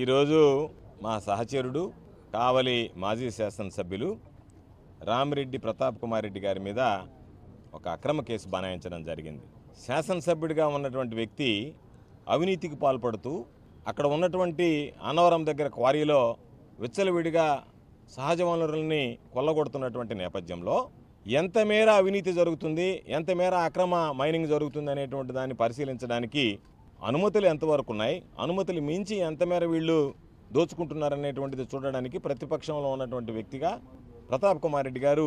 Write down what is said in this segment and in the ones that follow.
ఈరోజు మా సహచరుడు కావలి మాజీ శాసనసభ్యులు రామిరెడ్డి ప్రతాప్ కుమార్ రెడ్డి గారి మీద ఒక అక్రమ కేసు బనాయించడం జరిగింది. శాసనసభ్యుడిగా ఉన్నటువంటి వ్యక్తి అవినీతికి పాల్పడుతూ అక్కడ ఉన్నటువంటి అన్నవరం దగ్గర క్వారీలో విచ్చలవిడిగా సహజ వనరుల్ని కొల్లగొడుతున్నటువంటి నేపథ్యంలో ఎంత మేర అవినీతి జరుగుతుంది ఎంత మేర అక్రమ మైనింగ్ జరుగుతుంది అనేటువంటి దాన్ని పరిశీలించడానికి అనుమతులు ఎంతవరకు ఉన్నాయి అనుమతులు మించి ఎంత మేర వీళ్ళు దోచుకుంటున్నారనేటువంటిది చూడడానికి ప్రతిపక్షంలో ఉన్నటువంటి వ్యక్తిగా ప్రతాప్ కుమార్ రెడ్డి గారు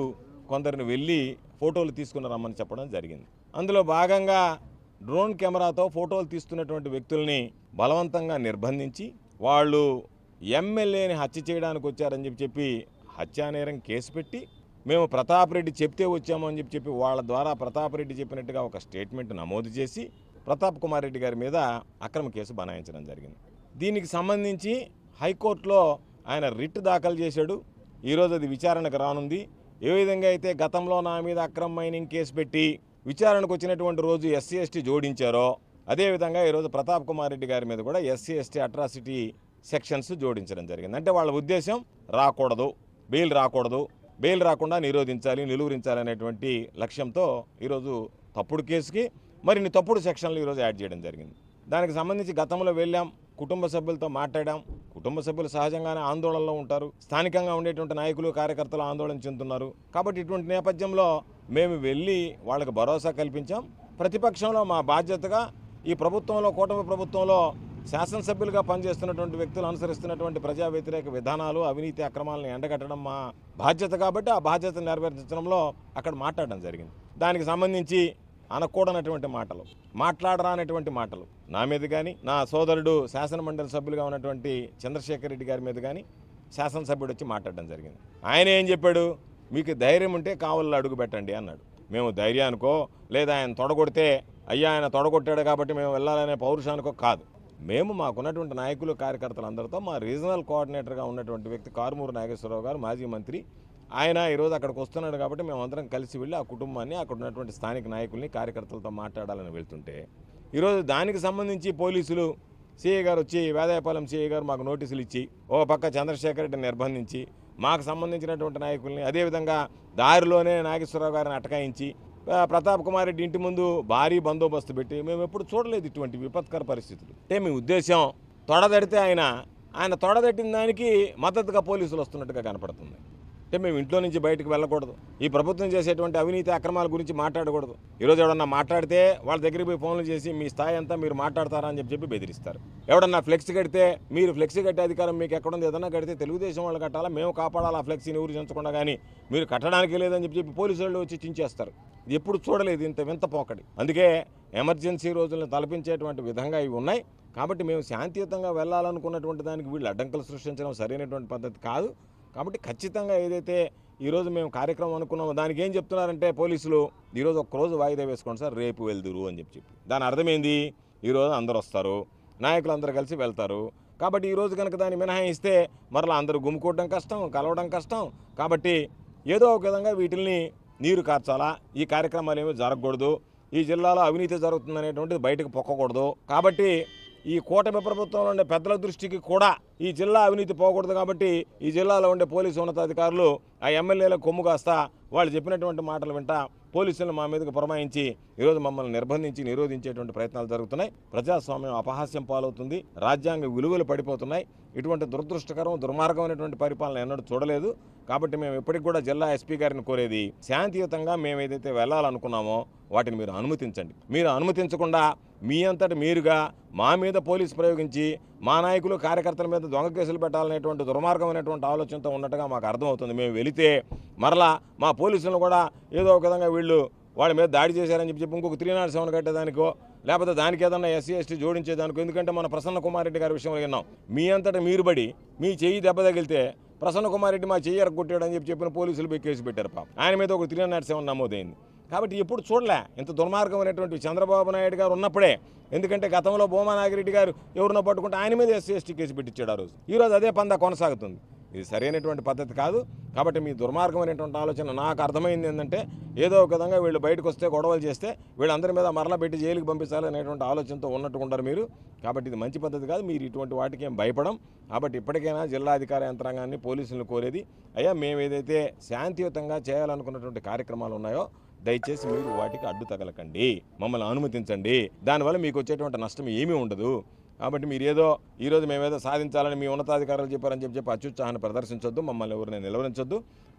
కొందరిని వెళ్ళి ఫోటోలు తీసుకుని రమ్మని చెప్పడం జరిగింది. అందులో భాగంగా డ్రోన్ కెమెరాతో ఫోటోలు తీస్తున్నటువంటి వ్యక్తుల్ని బలవంతంగా నిర్బంధించి వాళ్ళు ఎమ్మెల్యేని హత్య చేయడానికి వచ్చారని చెప్పి చెప్పి హత్యానేరం కేసు పెట్టి మేము ప్రతాప్ రెడ్డి చెప్తే వచ్చామని చెప్పి చెప్పి వాళ్ళ ద్వారా ప్రతాప్ రెడ్డి చెప్పినట్టుగా ఒక స్టేట్మెంట్ నమోదు చేసి ప్రతాప్ కుమార్ రెడ్డి గారి మీద అక్రమ కేసు బనాయించడం జరిగింది. దీనికి సంబంధించి హైకోర్టులో ఆయన రిట్ దాఖలు చేశాడు. ఈరోజు అది విచారణకు రానుంది. ఏ విధంగా అయితే గతంలో నా మీద అక్రమ మైనింగ్ కేసు పెట్టి విచారణకు వచ్చినటువంటి రోజు ఎస్సీ ఎస్టీ జోడించారో అదేవిధంగా ఈరోజు ప్రతాప్ కుమార్ రెడ్డి గారి మీద కూడా ఎస్సీ ఎస్టీ అట్రాసిటీ సెక్షన్స్ జోడించడం జరిగింది. అంటే వాళ్ళ ఉద్దేశం రాకూడదు బెయిల్ రాకూడదు. బెయిల్ రాకుండా నిరోధించాలి నిలువరించాలి అనేటువంటి లక్ష్యంతో ఈరోజు తప్పుడు కేసుకి మరిన్ని తప్పుడు సెక్షన్లు ఈరోజు యాడ్ చేయడం జరిగింది. దానికి సంబంధించి గతంలో వెళ్ళాం కుటుంబ సభ్యులతో మాట్లాడాం. కుటుంబ సభ్యులు సహజంగానే ఆందోళనలో ఉంటారు. స్థానికంగా ఉండేటువంటి నాయకులు కార్యకర్తలు ఆందోళన చెందుతున్నారు. కాబట్టి ఇటువంటి నేపథ్యంలో మేము వెళ్ళి వాళ్ళకి భరోసా కల్పించాం. ప్రతిపక్షంలో మా బాధ్యతగా ఈ ప్రభుత్వంలో కూటమి ప్రభుత్వంలో శాసనసభ్యులుగా పనిచేస్తున్నటువంటి వ్యక్తులు అనుసరిస్తున్నటువంటి ప్రజా వ్యతిరేక విధానాలు అవినీతి అక్రమాలను ఎండగట్టడం మా బాధ్యత కాబట్టి ఆ బాధ్యత నెరవేర్చడంలో అక్కడ మాట్లాడడం జరిగింది. దానికి సంబంధించి అనకూడనటువంటి మాటలు మాట్లాడరానటువంటి మాటలు. నా మీద కానీ నా సోదరుడు శాసనమండలి సభ్యులుగా ఉన్నటువంటి చంద్రశేఖర్ రెడ్డి గారి మీద కానీ శాసనసభ్యుడు వచ్చి మాట్లాడడం జరిగింది. ఆయన ఏం చెప్పాడు? మీకు ధైర్యం ఉంటే కావల్లో అడుగు పెట్టండి అన్నాడు. మేము ధైర్యానికో లేదా ఆయన తొడగొడితే అయ్యా ఆయన తొడగొట్టాడు కాబట్టి మేము వెళ్ళాలనే పౌరుషానికో కాదు. మేము మాకున్నటువంటి నాయకులు కార్యకర్తలందరితో మా రీజనల్ కోఆర్డినేటర్గా ఉన్నటువంటి వ్యక్తి కారుమూరు నాగేశ్వరరావు గారు మాజీ మంత్రి ఆయన ఈరోజు అక్కడికి వస్తున్నాడు కాబట్టి మేమందరం కలిసి వెళ్ళి ఆ కుటుంబాన్ని అక్కడ ఉన్నటువంటి స్థానిక నాయకుల్ని కార్యకర్తలతో మాట్లాడాలని వెళ్తుంటే ఈరోజు దానికి సంబంధించి పోలీసులు సిఐ గారు వచ్చి వేదాయపాలెం సిఐ గారు మాకు నోటీసులు ఇచ్చి ఓ పక్క చంద్రశేఖర్ రెడ్డిని నిర్బంధించి మాకు సంబంధించినటువంటి నాయకుల్ని అదేవిధంగా దారిలోనే నాగేశ్వరరావు గారిని అటకాయించి ప్రతాప్ కుమార్ రెడ్డి ఇంటి ముందు భారీ బందోబస్తు పెట్టి మేము ఎప్పుడు చూడలేదు ఇటువంటి విపత్కర పరిస్థితులు. అంటే మీ ఉద్దేశం తొడదడితే ఆయన ఆయన తొడదట్టిన దానికి మద్దతుగా పోలీసులు వస్తున్నట్టుగా కనపడుతుంది. అంటే మేము ఇంట్లో నుంచి బయటకు వెళ్ళకూడదు. ఈ ప్రభుత్వం చేసేటువంటి అవినీతి అక్రమాల గురించి మాట్లాడకూడదు. ఈరోజు ఎవడన్నా మాట్లాడితే వాళ్ళ దగ్గరికి పోయి ఫోన్లు చేసి మీ స్థాయి అంతా మీరు మాట్లాడతారా అని చెప్పి చెప్పి బెదిరిస్తారు. ఎవడన్నా ఫ్లెక్స్ కడితే మీరు ఫ్లెక్స్ కట్టే అధికారం మీకు ఎక్కడుంది ఏదన్నా కడితే తెలుగుదేశం వాళ్ళు కట్టాలా? మేము కాపాడాలా ఆ ఫ్లెక్సీని ఊరు చెంచకుండా కానీ మీరు కట్టడానికి లేదని చెప్పి చెప్పి పోలీసు వాళ్ళు వచ్చి చించేస్తారు. ఎప్పుడు చూడలేదు ఇంత వింత పోకడి అందుకే ఎమర్జెన్సీ రోజులను తలపించేటువంటి విధంగా ఇవి ఉన్నాయి. కాబట్టి మేము శాంతియుతంగా వెళ్ళాలనుకున్నటువంటి దానికి వీళ్ళు అడ్డంకులు సృష్టించడం సరైనటువంటి పద్ధతి కాదు. కాబట్టి ఖచ్చితంగా ఏదైతే ఈరోజు మేము కార్యక్రమం అనుకున్నామో దానికి ఏం చెప్తున్నారంటే పోలీసులు ఈరోజు ఒక్కరోజు రోజు వాయిదా వేసుకోండి సార్ రేపు వెళ్దురు అని చెప్పి చెప్పి. దాని అర్థమైంది? ఈరోజు అందరు వస్తారు నాయకులు అందరూ కలిసి వెళ్తారు. కాబట్టి ఈరోజు కనుక దాన్ని మినహాయిస్తే మరలా అందరూ గుమ్ముకోవడం కష్టం కలవడం కష్టం. కాబట్టి ఏదో ఒక విధంగా వీటిల్ని నీరు కార్చాలా? ఈ కార్యక్రమాలు ఏమీ జరగకూడదు. ఈ జిల్లాలో అవినీతి జరుగుతుందనేటువంటిది బయటకు పొక్కకూడదు. కాబట్టి ఈ కూటమి ప్రభుత్వంలో ఉండే పెద్దల దృష్టికి కూడా ఈ జిల్లా అవినీతి పోకూడదు కాబట్టి ఈ జిల్లాలో ఉండే పోలీసు ఉన్నతాధికారులు ఆ ఎమ్మెల్యేలకు కొమ్ము కాస్తా వాళ్ళు చెప్పినటువంటి మాటలు వింటా పోలీసులను మా మీదకి పురమాయించి ఈరోజు మమ్మల్ని నిర్బంధించి నిరోధించేటువంటి ప్రయత్నాలు జరుగుతున్నాయి. ప్రజాస్వామ్యం అపహాస్యం పాలవుతుంది. రాజ్యాంగ విలువలు పడిపోతున్నాయి. ఇటువంటి దురదృష్టకరం దుర్మార్గమైనటువంటి పరిపాలన ఎన్నడూ చూడలేదు. కాబట్టి మేము ఇప్పటికి కూడా జిల్లా ఎస్పీ గారిని కోరేది శాంతియుతంగా మేము ఏదైతే వెళ్ళాలనుకున్నామో వాటిని మీరు అనుమతించండి. మీరు అనుమతించకుండా మీ అంతటి మీరుగా మా మీద పోలీసు ప్రయోగించి మా నాయకులు కార్యకర్తల మీద దొంగ కేసులు పెట్టాలనేటువంటి దుర్మార్గమైనటువంటి ఆలోచనతో ఉన్నట్టుగా మాకు అర్థమవుతుంది. మేము వెళితే మరలా మా పోలీసులను కూడా ఏదో ఒక విధంగా వీళ్ళు వాళ్ళ మీద దాడి చేశారని చెప్పి చెప్పి ఇంకొక త్రీ నాట్ సెవెన్ కట్టేదానికో లేకపోతే దానికి ఏదన్నా ఎస్సీ ఎస్టీ జోడించేదానికో ఎందుకంటే మన ప్రసన్న కుమార్ రెడ్డి గారి విషయంలో విన్నాం. మీ అంతటా మీరు బడి మీ చెయ్యి దెబ్బ తగిలితే ప్రసన్న కుమార్ రెడ్డి మా చెయ్యి ఎరగొట్టాడని చెప్పి చెప్పిన పోలీసులు పోయి కేసు పెట్టారు పా ఆయన మీద ఒక త్రీ నాట్ సెవెన్ నమోదైంది. కాబట్టి ఎప్పుడు చూడలే. ఇంత దుర్మార్గం అనేటువంటి చంద్రబాబు నాయుడు గారు ఉన్నప్పుడే. ఎందుకంటే గతంలో భూమా నాగిరెడ్డి గారు ఎవరినో పట్టుకుంటే ఆయన మీద ఎస్సీ ఎస్టీ కేసు పెట్టించాడు ఆ రోజు. ఈరోజు అదే పందా కొనసాగుతుంది. ఇది సరైనటువంటి పద్ధతి కాదు. కాబట్టి మీ దుర్మార్గమైనటువంటి ఆలోచన నాకు అర్థమైంది ఏంటంటే ఏదో ఒక విధంగా వీళ్ళు బయటకు వస్తే గొడవలు చేస్తే వీళ్ళందరి మీద మరలా పెట్టి జైలుకి పంపించాలనేటువంటి ఆలోచనతో ఉన్నట్టు ఉండరు మీరు. కాబట్టి ఇది మంచి పద్ధతి కాదు. మీరు ఇటువంటి వాటికి ఏం భయపడం. కాబట్టి ఇప్పటికైనా జిల్లా అధికార యంత్రాంగాన్ని పోలీసులను కోరేది అయ్యా మేము ఏదైతే శాంతియుతంగా చేయాలనుకున్నటువంటి కార్యక్రమాలు ఉన్నాయో దయచేసి మీరు వాటికి అడ్డు తగలకండి. మమ్మల్ని అనుమతించండి. దానివల్ల మీకు వచ్చేటువంటి నష్టం ఏమీ ఉండదు. కాబట్టి మీరు ఏదో ఈరోజు మేమేదో సాధించాలని మీ ఉన్నతాధికారులు చెప్పారని చెప్పి చెప్పి అత్యుత్సాహాన్ని ప్రదర్శించొద్దు మమ్మల్ని ఎవరిని నిలవరించొద్దు.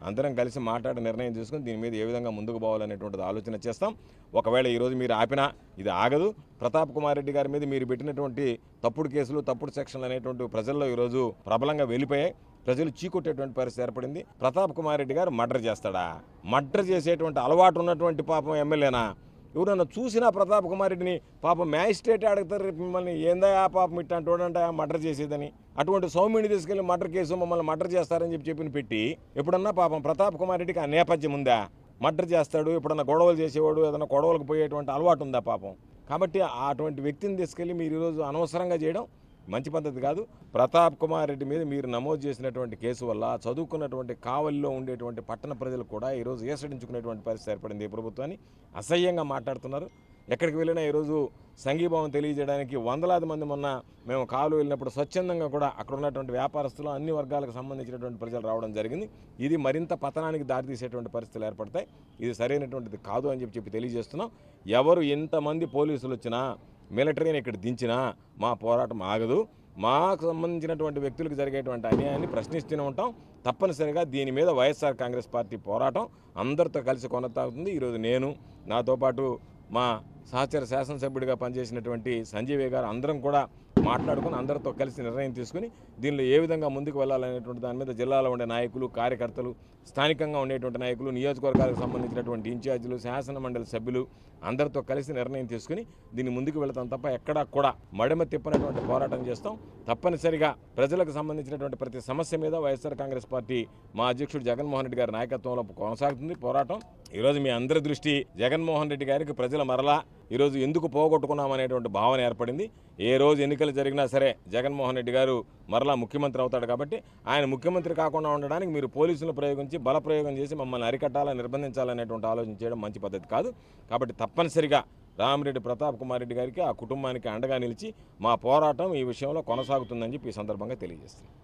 అందరం కలిసి మాట్లాడి నిర్ణయం తీసుకుని దీని మీద ఏ విధంగా ముందుకు పోవాలనేటువంటిది ఆలోచన చేస్తాం. ఒకవేళ ఈరోజు మీరు ఆపినా ఇది ఆగదు. ప్రతాప్ కుమార్ రెడ్డి గారి మీద మీరు పెట్టినటువంటి తప్పుడు కేసులు తప్పుడు సెక్షన్లు అనేటువంటి ప్రజల్లో ఈరోజు ప్రబలంగా వెళ్ళిపోయాయి. ప్రజలు చీకొట్టేటువంటి పరిస్థితి ఏర్పడింది. ప్రతాప్ కుమార్ రెడ్డి గారు మర్డర్ చేస్తాడా? మర్డర్ చేసేటువంటి అలవాటు ఉన్నటువంటి పాపం ఎమ్మెల్యేనా? ఎవరన్నా చూసినా ప్రతాప్ కుమార్ రెడ్డిని పాపం మ్యాజిస్ట్రేట్ అడుగుతారు రేపు మిమ్మల్ని ఏందా ఆ పాపం ఇట్టా చూడండి మర్డర్ చేసేదని. అటువంటి సౌమ్యుని తీసుకెళ్ళి మర్డర్ కేసు మమ్మల్ని మర్డర్ చేస్తారని చెప్పి చెప్పిన పెట్టి ఎప్పుడన్నా పాపం ప్రతాప్ కుమార్ రెడ్డికి ఆ నేపథ్యం ఉందా? మర్డర్ చేస్తాడు ఎప్పుడన్నా గొడవలు చేసేవాడు ఏదైనా గొడవలకు పోయేటువంటి అలవాటు ఉందా పాపం? కాబట్టి అటువంటి వ్యక్తిని తీసుకెళ్ళి మీరు ఈరోజు అనవసరంగా చేయడం మంచి పద్ధతి కాదు. ప్రతాప్ కుమార్ రెడ్డి మీద మీరు నమోదు చేసినటువంటి కేసు వల్ల చదువుకున్నటువంటి కావలిలో ఉండేటువంటి పట్టణ ప్రజలు కూడా ఈరోజు ఏసడించుకునేటువంటి పరిస్థితి ఏర్పడింది ఈ ప్రభుత్వాన్ని. అసహ్యంగా మాట్లాడుతున్నారు. ఎక్కడికి వెళ్ళినా ఈరోజు సంఘీభావం తెలియజేయడానికి వందలాది మంది మొన్న మేము కాలు వెళ్ళినప్పుడు స్వచ్ఛందంగా కూడా అక్కడ ఉన్నటువంటి వ్యాపారస్తులు అన్ని వర్గాలకు సంబంధించినటువంటి ప్రజలు రావడం జరిగింది. ఇది మరింత పతనానికి దారితీసేటువంటి పరిస్థితులు ఏర్పడతాయి. ఇది సరైనటువంటిది కాదు అని చెప్పి చెప్పి తెలియజేస్తున్నాం. ఎవరు ఎంతమంది పోలీసులు వచ్చినా మిలిటరీని ఇక్కడ దించినా మా పోరాటం ఆగదు. మాకు సంబంధించినటువంటి వ్యక్తులకు జరిగేటువంటి అన్యాయాన్ని ప్రశ్నిస్తూనే ఉంటాం. తప్పనిసరిగా దీని మీద వైఎస్ఆర్ కాంగ్రెస్ పార్టీ పోరాటం అందరితో కలిసి కొనసాగుతుంది. ఈరోజు నేను నాతో పాటు మా సహచర శాసనసభ్యుడిగా పనిచేసినటువంటి సంజీవయ్య గారు అందరం కూడా మాట్లాడుకుని అందరితో కలిసి నిర్ణయం తీసుకుని దీనిలో ఏ విధంగా ముందుకు వెళ్ళాలనేటువంటి దాని మీద జిల్లాలో ఉండే నాయకులు కార్యకర్తలు స్థానికంగా ఉండేటువంటి నాయకులు నియోజకవర్గాలకు సంబంధించినటువంటి ఇన్ఛార్జీలు శాసన మండలి సభ్యులు అందరితో కలిసి నిర్ణయం తీసుకుని దీన్ని ముందుకు వెళతాం తప్ప ఎక్కడా కూడా మడమ తిప్పనటువంటి పోరాటం చేస్తాం. తప్పనిసరిగా ప్రజలకు సంబంధించినటువంటి ప్రతి సమస్య మీద వైఎస్ఆర్ కాంగ్రెస్ పార్టీ మా అధ్యక్షుడు జగన్మోహన్ రెడ్డి గారి నాయకత్వంలో కొనసాగుతుంది. పోరాటం ఈరోజు మీ అందరి దృష్టి జగన్మోహన్ రెడ్డి గారికి ప్రజల మరలా ఈరోజు ఎందుకు పోగొట్టుకున్నాం అనేటువంటి భావన ఏర్పడింది. ఏ రోజు ఎన్నికలు జరిగినా సరే జగన్మోహన్ రెడ్డి గారు మరలా ముఖ్యమంత్రి అవుతాడు కాబట్టి ఆయన ముఖ్యమంత్రి కాకుండా ఉండడానికి మీరు పోలీసులను ప్రయోగించి బలప్రయోగం చేసి మమ్మల్ని అరికట్టాలని నిర్బంధించాలనేటువంటి ఆలోచన చేయడం మంచి పద్ధతి కాదు. కాబట్టి తప్పనిసరిగా రామిరెడ్డి ప్రతాప్ కుమార్ రెడ్డి గారికి ఆ కుటుంబానికి అండగా నిలిచి మా పోరాటం ఈ విషయంలో కొనసాగుతుందని చెప్పి ఈ సందర్భంగా తెలియజేస్తుంది